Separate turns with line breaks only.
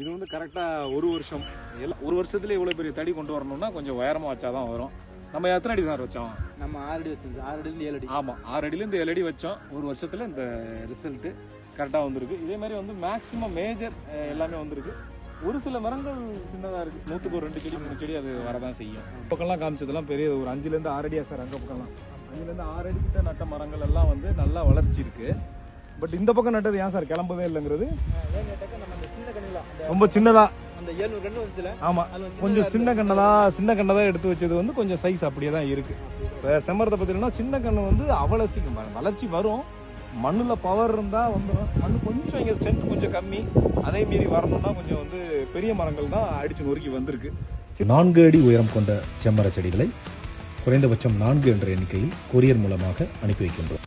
இது வந்து கரெக்டாக ஒரு வருஷம். எல்லாம் ஒரு வருஷத்துல இவ்வளோ பெரிய தடி கொண்டு வரணும்னா கொஞ்சம் உயரமாக வச்சாதான் வரும். நம்ம எத்தனை அடி சார் வச்சோம்?
நம்ம ஆறு அடி வச்சிருந்தோம். ஆறு அடியிலிருந்து ஏழு அடி.
ஆமாம் ஆறு அடியிலேருந்து ஏழு அடி வச்சோம். ஒரு வருஷத்தில் இந்த ரிசல்ட்டு கரெக்டாக வந்திருக்கு. இதே மாதிரி வந்து மேக்ஸிமம் மேஜர் எல்லாமே வந்திருக்கு. ஒரு சில மரங்கள் சின்னதாக இருக்குது நூற்றுக்கு ஒரு ரெண்டு செடி மூணு செடி அது வரதான் செய்யும். பக்கம்லாம் காமிச்சதெல்லாம் பெரிய ஒரு அஞ்சுலேருந்து ஆறு அடியா சார் அங்கே பக்கம்லாம். அஞ்சுலேருந்து ஆறு அடி கிட்ட நட்ட மரங்கள் எல்லாம் வந்து நல்லா வளர்ச்சி இருக்கு பட் இந்த பக்கம் நட்டது ஏன் சார்? கிளம்பவே இல்லைங்கிறது? ரொம்ப சின்னதா.
வந்து
கொஞ்சம் சின்ன கண்ணதா சின்ன கண்ணதா எடுத்து வச்சது வந்து கொஞ்சம் சைஸ் அப்படியே தான் இருக்கு. இப்போ செம்மரத்தை பார்த்தீங்கன்னா சின்ன கண்ணு வந்து அவ்வளோ சீக்கிரம் வளர்ச்சி வரும். மண்ணில் பவர் இருந்தால் வந்துடும் மண் கொஞ்சம் இங்கே ஸ்ட்ரென்த் கொஞ்சம் கம்மி. அதே மீறி வரணும்னா கொஞ்சம் வந்து பெரிய மரங்கள் தான் அடிச்சு நொறுக்கி வந்திருக்கு.
நான்கு அடி உயரம் கொண்ட செம்மர செடிகளை குறைந்தபட்சம் நான்கு என்ற எண்ணிக்கையில் கொரியர் மூலமாக அனுப்பி வைக்கின்றோம்.